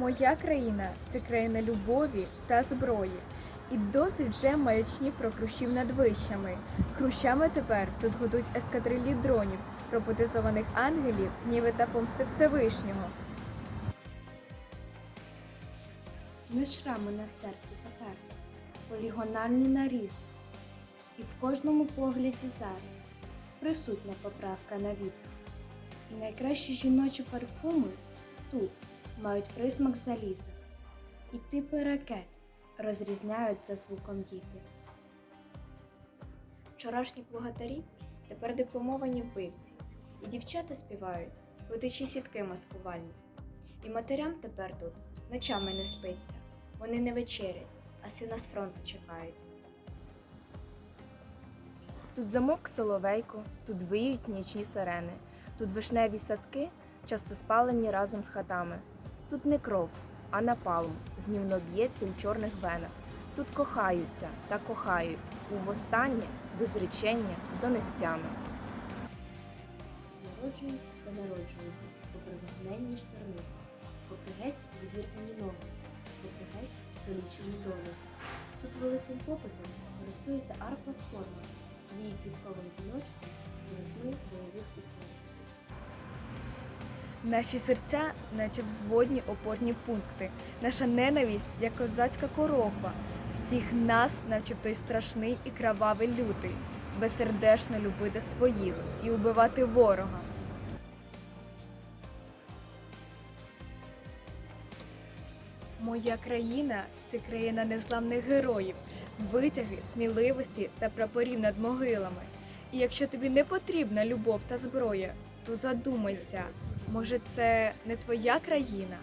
Моя країна це країна любові та зброї. І досить вже маячні про хрущів над вищами. Хрущами тепер тут годуть ескадрилі дронів, роботизованих ангелів, гніви та помсти Всевишнього. Не шрами на серці тепер, полігональні наріз. І в кожному погляді зараз присутня поправка на вітер. І найкращі жіночі парфуми тут мають присмак заліза. І типи ракет розрізняються звуком діти. Вчорашні плугатарі тепер дипломовані вбивці, і дівчата співають, плетучі сітки маскувальні. І матерям тепер тут ночами не спиться, вони не вечерять, а сина з фронту чекають. Тут замовк соловейко, тут виють нічні сирени, тут вишневі садки, часто спалені разом з хатами. Тут не кров, а напалм гнівно б'ється в чорних венах. Тут кохаються та кохають у востаннє до зречення, до нестями. Народжуються та народжуються, попри вогненні шторми, попри геть відірвані ноги, попри геть скалічені долі. Тут великим попитом користується арт-платформа з її квітковим Наші серця, наче взводні опорні пункти. Наша ненависть, як козацька корова. Всіх нас навчив той страшний і кровавий лютий, безсердечно любити своїх і убивати ворога. Моя країна це країна незламних героїв, з витяги, сміливості та прапорів над могилами. І якщо тобі не потрібна любов та зброя, то задумайся, може це не твоя країна?